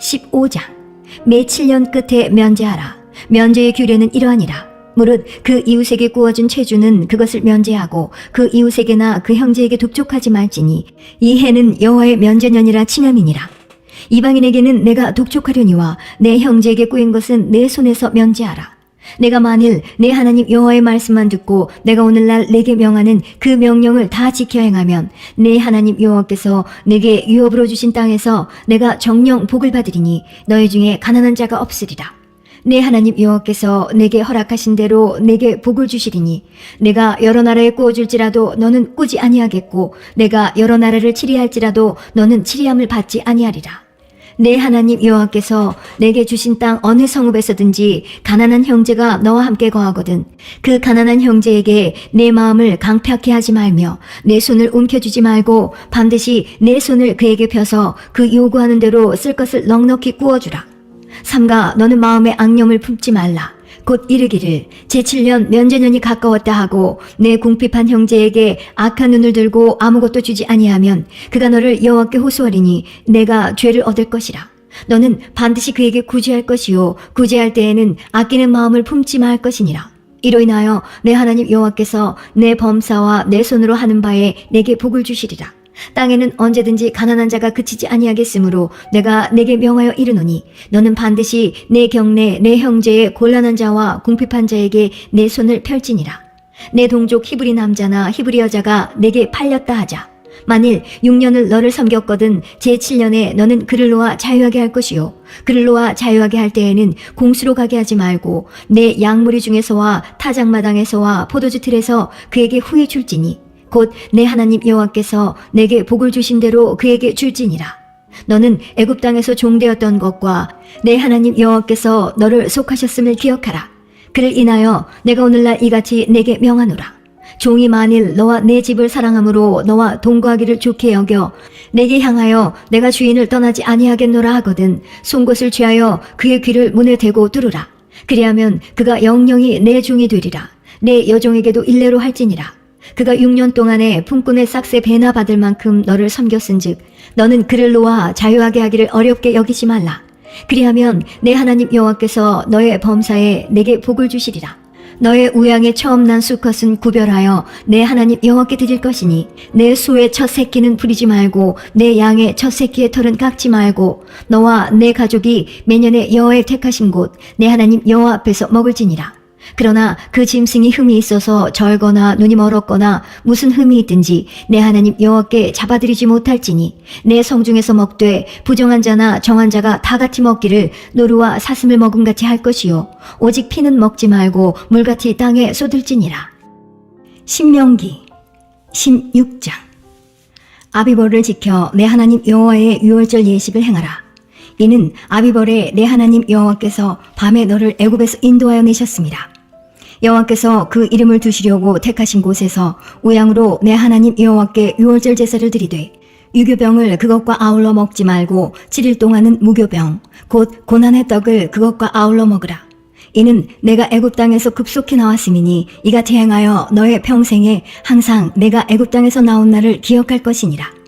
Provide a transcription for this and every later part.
15장 매 7년 끝에 면제하라. 면제의 규례는 이러하니라. 무릇 그 이웃에게 구워준 체주는 그것을 면제하고 그 이웃에게나 그 형제에게 독촉하지 말지니 이 해는 여호와의 면제년이라 칭함이니라. 이방인에게는 내가 독촉하려니와 내 형제에게 꾸인 것은 내 손에서 면제하라. 내가 만일 내 하나님 여호와의 말씀만 듣고 내가 오늘날 내게 명하는 그 명령을 다 지켜 행하면 내 하나님 여호와께서 내게 유업으로 주신 땅에서 내가 정령 복을 받으리니 너희 중에 가난한 자가 없으리라. 내 하나님 여호와께서 내게 허락하신 대로 내게 복을 주시리니 내가 여러 나라에 꾸어줄지라도 너는 꾸지 아니하겠고 내가 여러 나라를 치리할지라도 너는 치리함을 받지 아니하리라. 내 하나님 여호와께서 내게 주신 땅 어느 성읍에서든지 가난한 형제가 너와 함께 거하거든. 그 가난한 형제에게 내 마음을 강팍해 하지 말며 내 손을 움켜쥐지 말고 반드시 내 손을 그에게 펴서 그 요구하는 대로 쓸 것을 넉넉히 구워주라. 삼가 너는 마음에 악념을 품지 말라 곧 이르기를 제7년 면제년이 가까웠다 하고 내 궁핍한 형제에게 악한 눈을 들고 아무것도 주지 아니하면 그가 너를 여호와께 호소하리니 내가 죄를 얻을 것이라. 너는 반드시 그에게 구제할 것이요 구제할 때에는 아끼는 마음을 품지 말 것이니라. 이로 인하여 내 하나님 여호와께서 내 범사와 내 손으로 하는 바에 내게 복을 주시리라 땅에는 언제든지 가난한 자가 그치지 아니하겠으므로 내가 내게 명하여 이르노니 너는 반드시 내 경내 내 형제의 곤란한 자와 궁핍한 자에게 내 손을 펼지니라. 내 동족 히브리 남자나 히브리 여자가 내게 팔렸다 하자. 만일 6년을 너를 섬겼거든 제7년에 너는 그를 놓아 자유하게 할 것이요. 그를 놓아 자유하게 할 때에는 공수로 가게 하지 말고 내 양무리 중에서와 타작마당에서와 포도주 틀에서 그에게 후히 줄지니 곧 내 하나님 여호와께서 내게 복을 주신 대로 그에게 줄지니라. 너는 애굽 땅에서 종되었던 것과 내 하나님 여호와께서 너를 속하셨음을 기억하라. 그를 인하여 내가 오늘날 이같이 내게 명하노라. 종이 만일 너와 내 집을 사랑함으로 너와 동거하기를 좋게 여겨 내게 향하여 내가 주인을 떠나지 아니하겠노라 하거든 송곳을 취하여 그의 귀를 문에 대고 뚫으라. 그리하면 그가 영영이 내 종이 되리라. 내 여종에게도 일례로 할지니라. 그가 6년 동안에 품꾼의 싹새 배나 받을 만큼 너를 섬겼은즉 너는 그를 놓아 자유하게 하기를 어렵게 여기지 말라. 그리하면 내 하나님 여호와께서 너의 범사에 내게 복을 주시리라. 너의 우양의 처음 난 수컷은 구별하여 내 하나님 여호와께 드릴 것이니 내 소의 첫 새끼는 부리지 말고 내 양의 첫 새끼의 털은 깎지 말고 너와 내 가족이 매년에 여호와의 택하신 곳 내 하나님 여호와 앞에서 먹을지니라. 그러나 그 짐승이 흠이 있어서 절거나 눈이 멀었거나 무슨 흠이 있든지 내 하나님 여호와께 잡아들이지 못할지니 내 성중에서 먹되 부정한 자나 정한 자가 다 같이 먹기를 노루와 사슴을 먹음 같이 할 것이요. 오직 피는 먹지 말고 물같이 땅에 쏟을지니라. 신명기 16장. 아비벌을 지켜 내 하나님 여호와의 유월절 예식을 행하라. 이는 아비벌에 내 하나님 여호와께서 밤에 너를 애굽에서 인도하여 내셨습니다. 여호와께서 그 이름을 두시려고 택하신 곳에서 우양으로 내 하나님 여호와께 유월절 제사를 드리되 유교병을 그것과 아울러 먹지 말고 7일 동안은 무교병 곧 고난의 떡을 그것과 아울러 먹으라. 이는 내가 애굽 땅에서 급속히 나왔음이니 이같이 행하여 너의 평생에 항상 내가 애굽 땅에서 나온 날을 기억할 것이니라.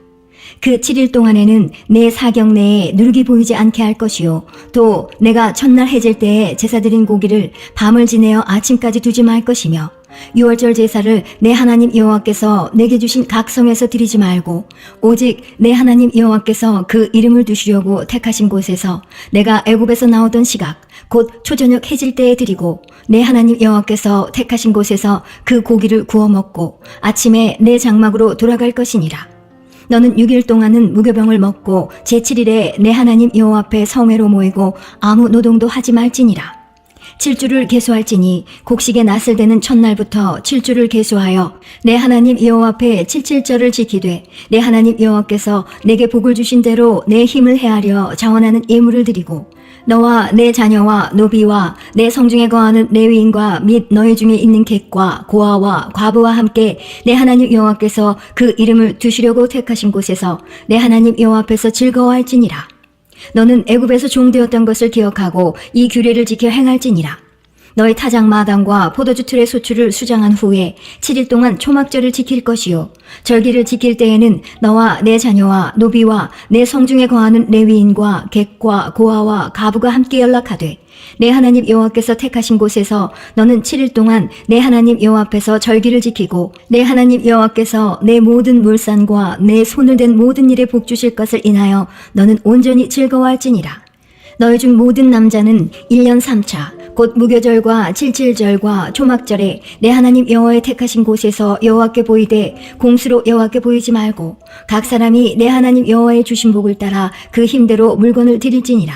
그 7일 동안에는 내 사경 내에 누룩이 보이지 않게 할 것이요. 또 내가 첫날 해질 때에 제사 드린 고기를 밤을 지내어 아침까지 두지 말 것이며 유월절 제사를 내 하나님 여호와께서 내게 주신 각 성에서 드리지 말고 오직 내 하나님 여호와께서 그 이름을 두시려고 택하신 곳에서 내가 애굽에서 나오던 시각 곧 초저녁 해질 때에 드리고 내 하나님 여호와께서 택하신 곳에서 그 고기를 구워 먹고 아침에 내 장막으로 돌아갈 것이니라. 너는 6일 동안은 무교병을 먹고 제7일에 내 하나님 여호와 앞에 성회로 모이고 아무 노동도 하지 말지니라. 7주를 계수할지니 곡식의 낫을 되는 첫날부터 7주를 계수하여 내 하나님 여호와 앞에 칠칠절을 지키되 내 하나님 여호와께서 내게 복을 주신 대로 내 힘을 헤아려 자원하는 예물을 드리고 너와 내 자녀와 노비와 내 성중에 거하는 레위인과 및 너희 중에 있는 객과 고아와 과부와 함께 내 하나님 여호와께서 그 이름을 두시려고 택하신 곳에서 내 하나님 여호와 앞에서 즐거워할지니라. 너는 애굽에서 종되었던 것을 기억하고 이 규례를 지켜 행할지니라. 너희 타작 마당과 포도주 틀의 소출을 수장한 후에 7일 동안 초막절을 지킬 것이요. 절기를 지킬 때에는 너와 내 자녀와 노비와 내 성중에 거하는 레위인과 객과 고아와 가부가 함께 연락하되 내 하나님 여호와께서 택하신 곳에서 너는 7일 동안 내 하나님 여호와 앞에서 절기를 지키고 내 하나님 여호와께서 내 모든 물산과 내 손을 댄 모든 일에 복 주실 것을 인하여 너는 온전히 즐거워할지니라. 너희 중 모든 남자는 1년 3차 곧 무교절과 칠칠절과 초막절에 내 하나님 여호와의 택하신 곳에서 여호와께 보이되 공수로 여호와께 보이지 말고 각 사람이 내 하나님 여호와의 주신 복을 따라 그 힘대로 물건을 드릴지니라.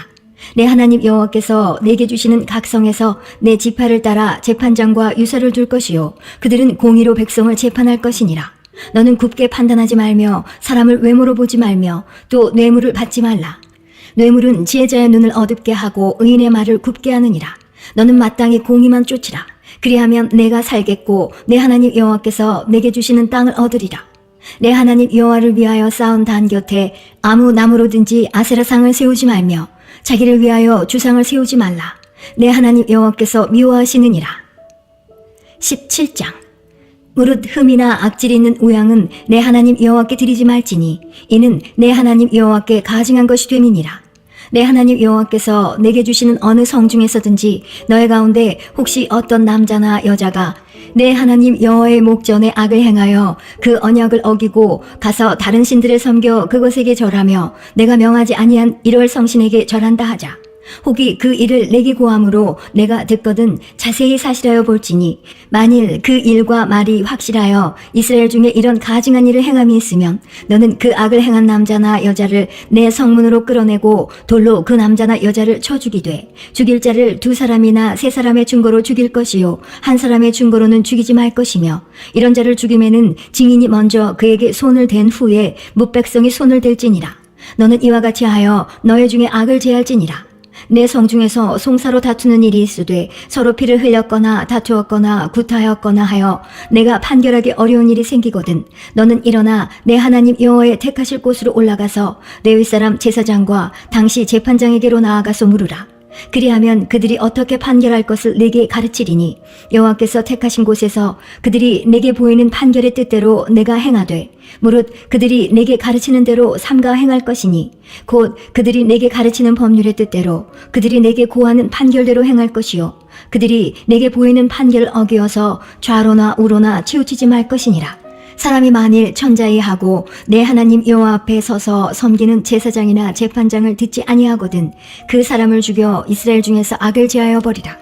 내 하나님 여호와께서 내게 주시는 각 성에서 내 지파를 따라 재판장과 유사를 둘 것이요 그들은 공의로 백성을 재판할 것이니라. 너는 굽게 판단하지 말며 사람을 외모로 보지 말며 또 뇌물을 받지 말라. 뇌물은 지혜자의 눈을 어둡게 하고 의인의 말을 굽게 하느니라. 너는 마땅히 공의만 쫓으라. 그리하면 내가 살겠고 내 하나님 여호와께서 내게 주시는 땅을 얻으리라. 내 하나님 여호와를 위하여 쌓은 단 곁에 아무 나무로든지 아세라상을 세우지 말며 자기를 위하여 주상을 세우지 말라. 내 하나님 여호와께서 미워하시느니라. 17장 무릇 흠이나 악질이 있는 우양은 내 하나님 여호와께 드리지 말지니 이는 내 하나님 여호와께 가증한 것이 됨이니라. 내 하나님 여호와께서 내게 주시는 어느 성 중에서든지 너희 가운데 혹시 어떤 남자나 여자가 내 하나님 여호와의 목전에 악을 행하여 그 언약을 어기고 가서 다른 신들을 섬겨 그것에게 절하며 내가 명하지 아니한 이럴 성신에게 절한다 하자. 혹이 그 일을 내게 고함으로 내가 듣거든 자세히 사실하여 볼지니 만일 그 일과 말이 확실하여 이스라엘 중에 이런 가증한 일을 행함이 있으면 너는 그 악을 행한 남자나 여자를 내 성문으로 끌어내고 돌로 그 남자나 여자를 쳐 죽이되 죽일 자를 두 사람이나 세 사람의 증거로 죽일 것이요 한 사람의 증거로는 죽이지 말 것이며 이런 자를 죽임에는 증인이 먼저 그에게 손을 댄 후에 뭇백성이 손을 댈지니라. 너는 이와 같이 하여 너희 중에 악을 제할지니라 내 성 중에서 송사로 다투는 일이 있으되 서로 피를 흘렸거나 다투었거나 구타하였거나 하여 내가 판결하기 어려운 일이 생기거든. 너는 일어나 내 하나님 여호와의 택하실 곳으로 올라가서 레위 사람 제사장과 당시 재판장에게로 나아가서 물으라 그리하면 그들이 어떻게 판결할 것을 내게 가르치리니? 여호와께서 택하신 곳에서 그들이 내게 보이는 판결의 뜻대로 내가 행하되 무릇 그들이 내게 가르치는 대로 삼가 행할 것이니 곧 그들이 내게 가르치는 법률의 뜻대로 그들이 내게 고하는 판결대로 행할 것이요 그들이 내게 보이는 판결을 어기어서 좌로나 우로나 치우치지 말 것이니라 사람이 만일 천자이 하고 내 하나님 여호와 앞에 서서 섬기는 제사장이나 재판장을 듣지 아니하거든 그 사람을 죽여 이스라엘 중에서 악을 제하여 버리라.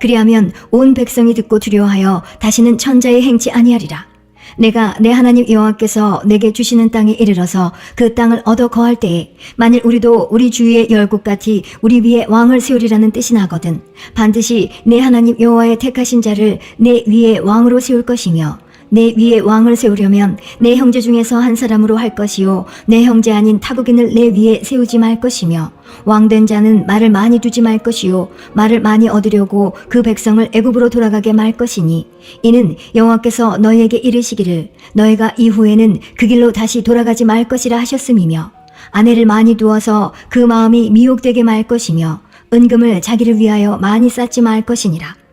그리하면 온 백성이 듣고 두려워하여 다시는 천자에 행치 아니하리라. 내가 내 하나님 여호와께서 내게 주시는 땅에 이르러서 그 땅을 얻어 거할 때에 만일 우리도 우리 주위의 열국 같이 우리 위에 왕을 세우리라는 뜻이 나거든 반드시 내 하나님 여호와의 택하신 자를 내 위에 왕으로 세울 것이며 내 위에 왕을 세우려면 내 형제 중에서 한 사람으로 할 것이요. 내 형제 아닌 타국인을 내 위에 세우지 말 것이며 왕된 자는 말을 많이 두지 말 것이요. 말을 많이 얻으려고 그 백성을 애굽으로 돌아가게 말 것이니 이는 여호와께서 너희에게 이르시기를 너희가 이후에는 그 길로 다시 돌아가지 말 것이라 하셨음이며 아내를 많이 두어서 그 마음이 미혹되게 말 것이며 은금을 자기를 위하여 많이 쌓지 말 것이니라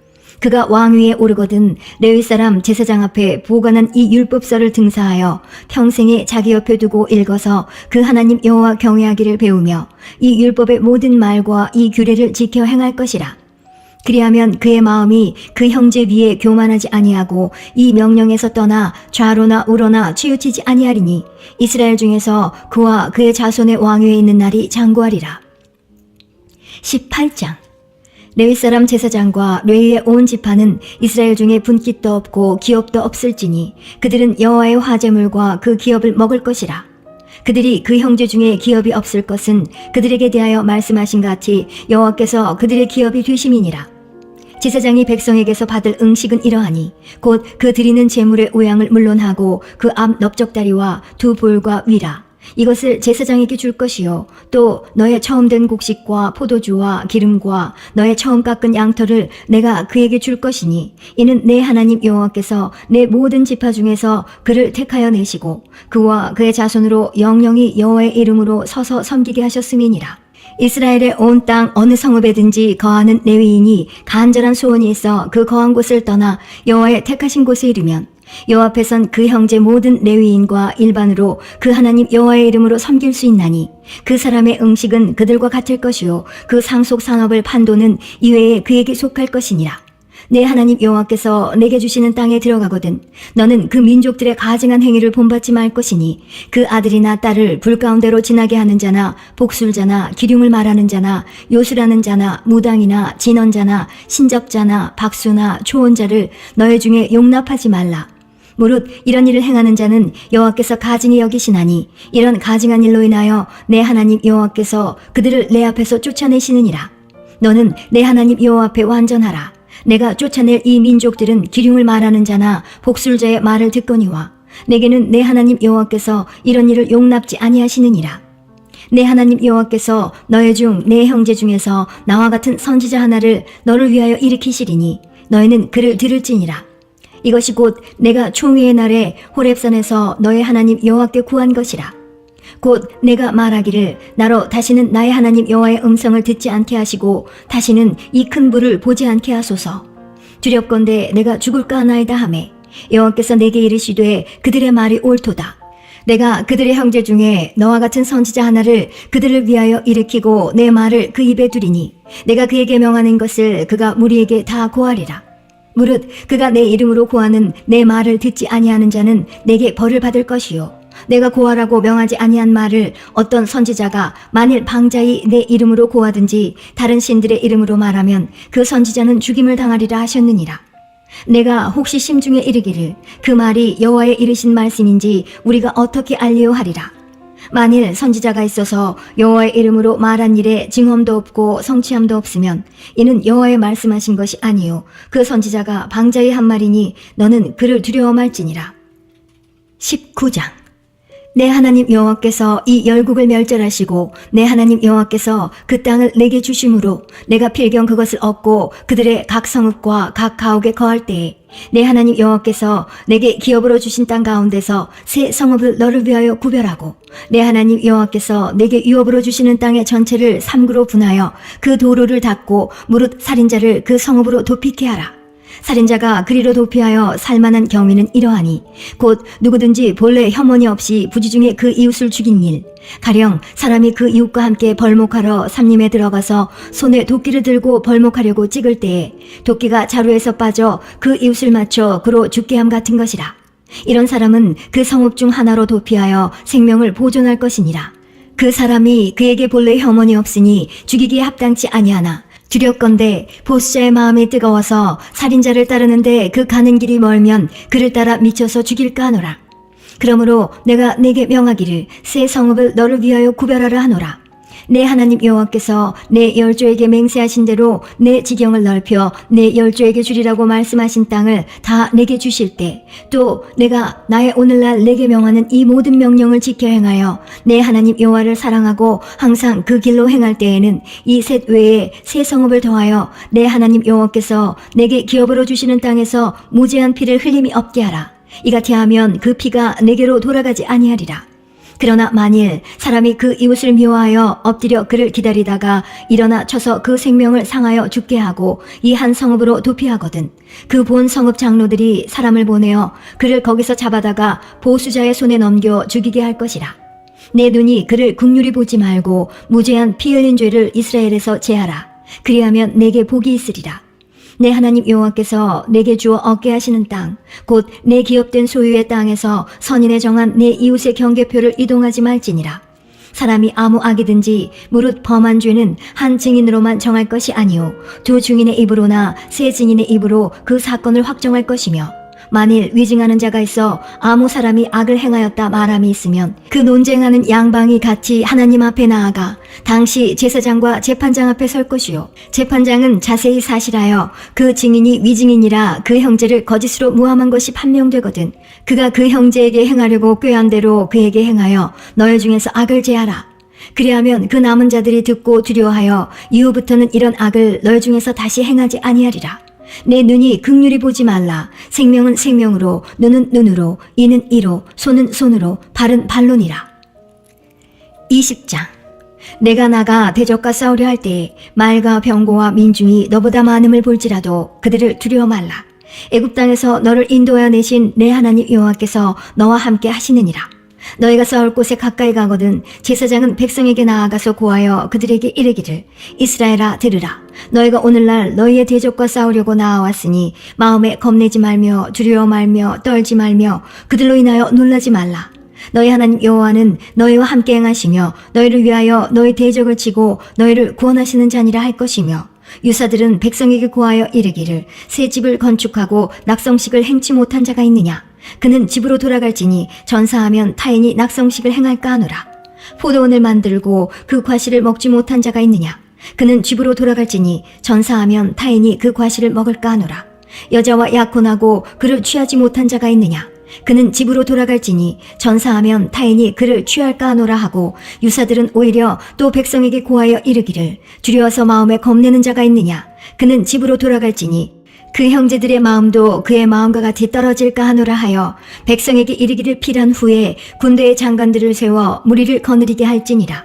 그가 왕위에 오르거든 레위 사람 제사장 앞에 보관한 이 율법서를 등사하여 평생에 자기 옆에 두고 읽어서 그 하나님 여호와 경외하기를 배우며 이 율법의 모든 말과 이 규례를 지켜 행할 것이라. 그리하면 그의 마음이 그 형제 위에 교만하지 아니하고 이 명령에서 떠나 좌로나 우로나 치우치지 아니하리니 이스라엘 중에서 그와 그의 자손의 왕위에 있는 날이 장구하리라. 18장 레위 사람 제사장과 레위의 온 지파는 이스라엘 중에 분깃도 없고 기업도 없을지니 그들은 여호와의 화제물과 그 기업을 먹을 것이라. 그들이 그 형제 중에 기업이 없을 것은 그들에게 대하여 말씀하신 같이 여호와께서 그들의 기업이 되심이니라. 제사장이 백성에게서 받을 응식은 이러하니 곧 그 드리는 제물의 우양을 물론하고 그 앞 넓적다리와 두 볼과 위라 이것을 제사장에게 줄 것이요. 또 너의 처음 된 곡식과 포도주와 기름과 너의 처음 깎은 양털을 내가 그에게 줄 것이니 이는 내 하나님 여호와께서 내 모든 지파 중에서 그를 택하여 내시고 그와 그의 자손으로 영영이 여호와의 이름으로 서서 섬기게 하셨음이니라. 이스라엘의 온 땅 어느 성읍에든지 거하는 레위인이 간절한 소원이 있어 그 거한 곳을 떠나 여호와의 택하신 곳에 이르면 여호와 앞에선 그 형제 모든 레위인과 일반으로 그 하나님 여호와의 이름으로 섬길 수 있나니 그 사람의 음식은 그들과 같을 것이요 그 상속 산업을 판도는 이외에 그에게 속할 것이니라. 내 하나님 여호와께서 내게 주시는 땅에 들어가거든 너는 그 민족들의 가증한 행위를 본받지 말 것이니 그 아들이나 딸을 불 가운데로 지나게 하는 자나 복술자나 기륭을 말하는 자나 요술하는 자나 무당이나 진언자나 신접자나 박수나 초혼자를 너희 중에 용납하지 말라 무릇 이런 일을 행하는 자는 여호와께서 가증히 여기시나니 이런 가증한 일로 인하여 내 하나님 여호와께서 그들을 내 앞에서 쫓아내시느니라 너는 내 하나님 여호와 앞에 완전하라 내가 쫓아낼 이 민족들은 기륭을 말하는 자나 복술자의 말을 듣거니와 내게는 내 하나님 여호와께서 이런 일을 용납지 아니하시느니라. 내 하나님 여호와께서 너희 중내 형제 중에서 나와 같은 선지자 하나를 너를 위하여 일으키시리니 너희는 그를 들을지니라. 이것이 곧 내가 총회의 날에 호렙산에서 너의 하나님 여호와께 구한 것이라. 곧 내가 말하기를 나로 다시는 나의 하나님 여호와의 음성을 듣지 않게 하시고 다시는 이 큰 불을 보지 않게 하소서. 두렵건대 내가 죽을까 하나이다 하매 여호와께서 내게 이르시되 그들의 말이 옳도다. 내가 그들의 형제 중에 너와 같은 선지자 하나를 그들을 위하여 일으키고 내 말을 그 입에 두리니 내가 그에게 명하는 것을 그가 무리에게 다 고하리라. 무릇 그가 내 이름으로 고하는 내 말을 듣지 아니하는 자는 내게 벌을 받을 것이요 내가 고하라고 명하지 아니한 말을 어떤 선지자가 만일 방자히 내 이름으로 고하든지 다른 신들의 이름으로 말하면 그 선지자는 죽임을 당하리라 하셨느니라. 내가 혹시 심중에 이르기를 그 말이 여호와의 이르신 말씀인지 우리가 어떻게 알리오 하리라. 만일 선지자가 있어서 여호와의 이름으로 말한 일에 증언도 없고 성취함도 없으면 이는 여호와의 말씀하신 것이 아니요 그 선지자가 방자의 한 말이니 너는 그를 두려워 말지니라. 19장 내 하나님 여호와께서 이 열국을 멸절하시고 내 하나님 여호와께서 그 땅을 내게 주심으로 내가 필경 그것을 얻고 그들의 각 성읍과 각 가옥에 거할 때에 내 하나님 여호와께서 내게 기업으로 주신 땅 가운데서 새 성읍을 너를 위하여 구별하고 내 하나님 여호와께서 내게 유업으로 주시는 땅의 전체를 삼구로 분하여 그 도로를 닫고 무릇 살인자를 그 성읍으로 도피케 하라. 살인자가 그리로 도피하여 살만한 경위는 이러하니 곧 누구든지 본래 혐오니 없이 부지 중에 그 이웃을 죽인 일. 가령 사람이 그 이웃과 함께 벌목하러 삼림에 들어가서 손에 도끼를 들고 벌목하려고 찍을 때에 도끼가 자루에서 빠져 그 이웃을 맞춰 그로 죽게 함 같은 것이라. 이런 사람은 그 성읍 중 하나로 도피하여 생명을 보존할 것이니라. 그 사람이 그에게 본래 혐오니 없으니 죽이기에 합당치 아니하나 두렵건대 보수자의 마음이 뜨거워서 살인자를 따르는데 그 가는 길이 멀면 그를 따라 미쳐서 죽일까 하노라. 그러므로 내가 내게 명하기를 새 성읍을 너를 위하여 구별하라 하노라. 내 하나님 여호와께서 내 열조에게 맹세하신 대로 내 지경을 넓혀 내 열조에게 주리라고 말씀하신 땅을 다 내게 주실 때 또 내가 나의 오늘날 내게 명하는 이 모든 명령을 지켜 행하여 내 하나님 여호와를 사랑하고 항상 그 길로 행할 때에는 이 셋 외에 새 성읍을 더하여 내 하나님 여호와께서 내게 기업으로 주시는 땅에서 무제한 피를 흘림이 없게 하라. 이같이 하면 그 피가 내게로 돌아가지 아니하리라. 그러나 만일 사람이 그 이웃을 미워하여 엎드려 그를 기다리다가 일어나 쳐서 그 생명을 상하여 죽게 하고 이 한 성읍으로 도피하거든 그 본 성읍 장로들이 사람을 보내어 그를 거기서 잡아다가 보수자의 손에 넘겨 죽이게 할 것이라. 내 눈이 그를 국률이 보지 말고 무죄한 피 흘린 죄를 이스라엘에서 제하라. 그리하면 내게 복이 있으리라 내 하나님 여호와께서 내게 주어 얻게 하시는 땅, 곧 내 기업된 소유의 땅에서 선인에 정한 내 이웃의 경계표를 이동하지 말지니라. 사람이 아무 악이든지 무릇 범한 죄는 한 증인으로만 정할 것이 아니요 두 증인의 입으로나 세 증인의 입으로 그 사건을 확정할 것이며 만일 위증하는 자가 있어 아무 사람이 악을 행하였다 말함이 있으면 그 논쟁하는 양방이 같이 하나님 앞에 나아가 당시 제사장과 재판장 앞에 설 것이요. 재판장은 자세히 사실하여 그 증인이 위증인이라 그 형제를 거짓으로 무함한 것이 판명되거든 그가 그 형제에게 행하려고 꾀한 대로 그에게 행하여 너희 중에서 악을 제하라. 그리하면 그 남은 자들이 듣고 두려워하여 이후부터는 이런 악을 너희 중에서 다시 행하지 아니하리라 내 눈이 극률이 보지 말라. 생명은 생명으로, 눈은 눈으로, 이는 이로, 손은 손으로, 발은 발론이라. 20장 내가 나가 대적과 싸우려 할 때에 말과 병고와 민중이 너보다 많음을 볼지라도 그들을 두려워 말라. 애굽 땅에서 너를 인도하여 내신 내 하나님 여호와께서 너와 함께 하시느니라. 너희가 싸울 곳에 가까이 가거든 제사장은 백성에게 나아가서 고하여 그들에게 이르기를 이스라엘아 들으라. 너희가 오늘날 너희의 대적과 싸우려고 나아왔으니 마음에 겁내지 말며 두려워 말며 떨지 말며 그들로 인하여 놀라지 말라. 너희 하나님 여호와는 너희와 함께 행하시며 너희를 위하여 너희 대적을 치고 너희를 구원하시는 자니라 할 것이며 유사들은 백성에게 고하여 이르기를 새 집을 건축하고 낙성식을 행치 못한 자가 있느냐 그는 집으로 돌아갈지니 전사하면 타인이 낙성식을 행할까 하노라. 포도원을 만들고 그 과실을 먹지 못한 자가 있느냐? 그는 집으로 돌아갈지니 전사하면 타인이 그 과실을 먹을까 하노라. 여자와 약혼하고 그를 취하지 못한 자가 있느냐? 그는 집으로 돌아갈지니 전사하면 타인이 그를 취할까 하노라 하고 유사들은 오히려 또 백성에게 고하여 이르기를 두려워서 마음에 겁내는 자가 있느냐? 그는 집으로 돌아갈지니 그 형제들의 마음도 그의 마음과 같이 떨어질까 하노라 하여 백성에게 이르기를 필한 후에 군대의 장관들을 세워 무리를 거느리게 할지니라.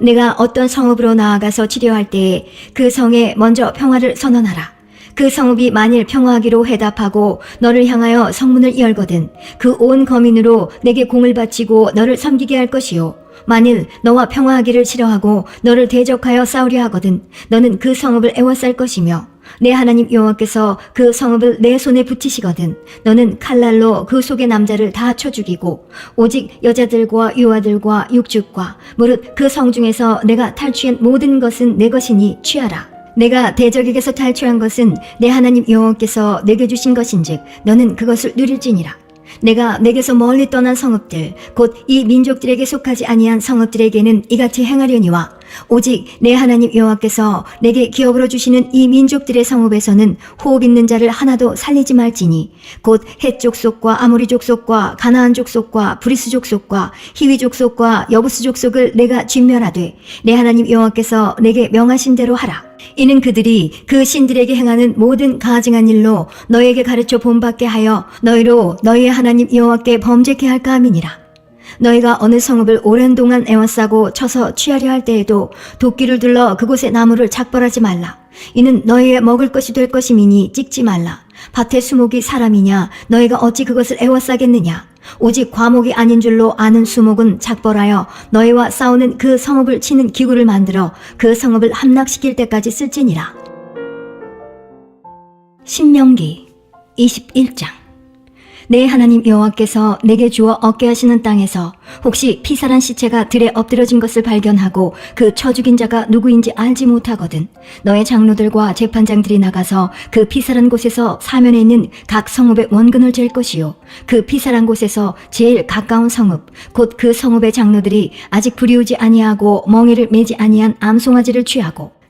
내가 어떤 성읍으로 나아가서 치료할 때에 그 성에 먼저 평화를 선언하라. 그 성읍이 만일 평화하기로 해답하고 너를 향하여 성문을 열거든 그 온 거민으로 내게 공을 바치고 너를 섬기게 할 것이요. 만일 너와 평화하기를 싫어하고 너를 대적하여 싸우려 하거든 너는 그 성읍을 애워쌀 것이며 내 하나님 여호와께서 그 성읍을 내 손에 붙이시거든 너는 칼날로 그 속의 남자를 다 쳐 죽이고 오직 여자들과 유아들과 육축과 무릇 그 성 중에서 내가 탈취한 모든 것은 내 것이니 취하라 내가 대적에게서 탈취한 것은 내 하나님 여호와께서 내게 주신 것인즉 너는 그것을 누릴지니라. 내가 내게서 멀리 떠난 성읍들 곧 이 민족들에게 속하지 아니한 성읍들에게는 이같이 행하려니와 오직 내 하나님 여호와께서 내게 기업으로 주시는 이 민족들의 성읍에서는 호흡 있는 자를 하나도 살리지 말지니 곧헷 족속과 아모리 족 속과 가나안 족 속과 브리스 족 속과 히위 족 속과 여부스 족 속을 내가 진멸하되 내 하나님 여호와께서 내게 명하신 대로 하라 이는 그들이 그 신들에게 행하는 모든 가증한 일로 너에게 가르쳐 본받게 하여 너희로 너희의 하나님 여호와께 범죄케 할까 함이니라. 너희가 어느 성읍을 오랜 동안 애워싸고 쳐서 취하려 할 때에도 도끼를 둘러 그곳의 나무를 작벌하지 말라. 이는 너희의 먹을 것이 될 것이미니 찍지 말라. 밭의 수목이 사람이냐? 너희가 어찌 그것을 애워싸겠느냐? 오직 과목이 아닌 줄로 아는 수목은 작벌하여 너희와 싸우는 그 성읍을 치는 기구를 만들어 그 성읍을 함락시킬 때까지 쓸지니라. 신명기 21장 내 하나님 여호와께서 내게 주어 얻게 하시는 땅에서 혹시 피살한 시체가 들에 엎드려진 것을 발견하고 그쳐 죽인 자가 누구인지 알지 못하거든 너의 장로들과 재판장들이 나가서 그 피살한 곳에서 사면에 있는 각 성읍의 원근을 잴 것이요. 그 피살한 곳에서 제일 가까운 성읍 곧 그 성읍의 장로들이 아직 부리우지 아니하고 멍에를 매지 아니한 암송아지를 취하고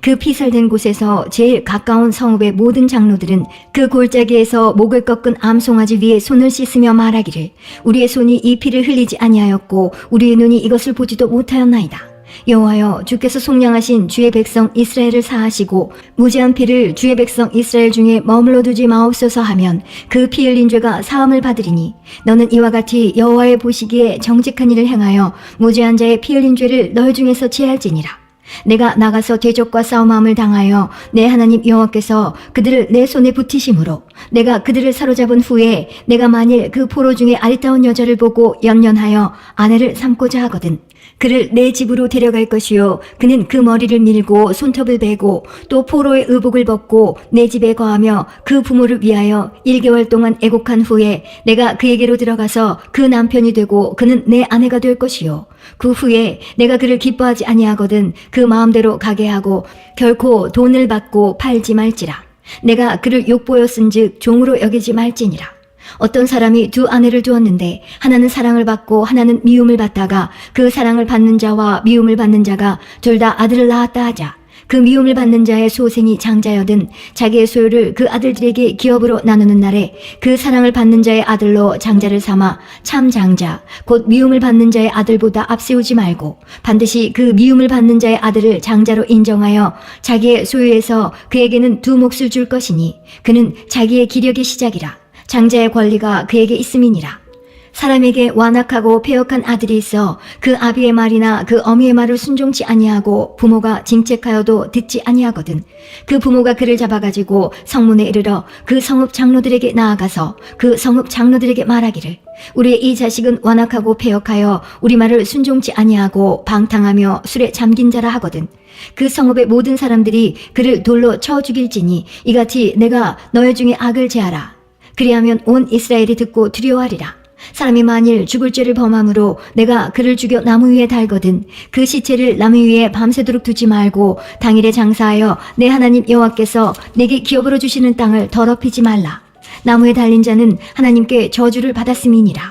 그 피살된 곳에서 제일 가까운 성읍의 모든 장로들은 그 골짜기에서 목을 꺾은 암송아지 위에 손을 씻으며 말하기를 우리의 손이 이 피를 흘리지 아니하였고 우리의 눈이 이것을 보지도 못하였나이다. 여호와여 주께서 속량하신 주의 백성 이스라엘을 사하시고 무지한 피를 주의 백성 이스라엘 중에 머물러 두지 마옵소서 하면 그 피 흘린 죄가 사함을 받으리니 너는 이와 같이 여호와의 보시기에 정직한 일을 행하여 무지한 자의 피 흘린 죄를 너희 중에서 제할지니라. 내가 나가서 대적과 싸움함을 당하여 내 하나님 여호와께서 그들을 내 손에 붙이심으로 내가 그들을 사로잡은 후에 내가 만일 그 포로 중에 아리따운 여자를 보고 연연하여 아내를 삼고자 하거든 그를 내 집으로 데려갈 것이요 그는 그 머리를 밀고 손톱을 베고 또 포로의 의복을 벗고 내 집에 거하며 그 부모를 위하여 1개월 동안 애곡한 후에 내가 그에게로 들어가서 그 남편이 되고 그는 내 아내가 될 것이요 그 후에 내가 그를 기뻐하지 아니하거든 그 마음대로 가게 하고 결코 돈을 받고 팔지 말지라. 내가 그를 욕보였은즉 종으로 여기지 말지니라. 어떤 사람이 두 아내를 두었는데 하나는 사랑을 받고 하나는 미움을 받다가 그 사랑을 받는 자와 미움을 받는 자가 둘 다 아들을 낳았다 하자 그 미움을 받는 자의 소생이 장자여든 자기의 소유를 그 아들들에게 기업으로 나누는 날에 그 사랑을 받는 자의 아들로 장자를 삼아 참 장자 곧 미움을 받는 자의 아들보다 앞세우지 말고 반드시 그 미움을 받는 자의 아들을 장자로 인정하여 자기의 소유에서 그에게는 두 몫을 줄 것이니 그는 자기의 기력의 시작이라 장자의 권리가 그에게 있음이니라 사람에게 완악하고 폐역한 아들이 있어 그 아비의 말이나 그 어미의 말을 순종치 아니하고 부모가 징책하여도 듣지 아니하거든. 그 부모가 그를 잡아가지고 성문에 이르러 그 성읍 장로들에게 나아가서 그 성읍 장로들에게 말하기를 우리의 이 자식은 완악하고 폐역하여 우리 말을 순종치 아니하고 방탕하며 술에 잠긴 자라 하거든. 그 성읍의 모든 사람들이 그를 돌로 쳐 죽일지니 이같이 내가 너희 중에 악을 제하라. 그리하면 온 이스라엘이 듣고 두려워하리라 사람이 만일 죽을 죄를 범함으로 내가 그를 죽여 나무 위에 달거든 그 시체를 나무 위에 밤새도록 두지 말고 당일에 장사하여 내 하나님 여호와께서 내게 기업으로 주시는 땅을 더럽히지 말라. 나무에 달린 자는 하나님께 저주를 받았음이니라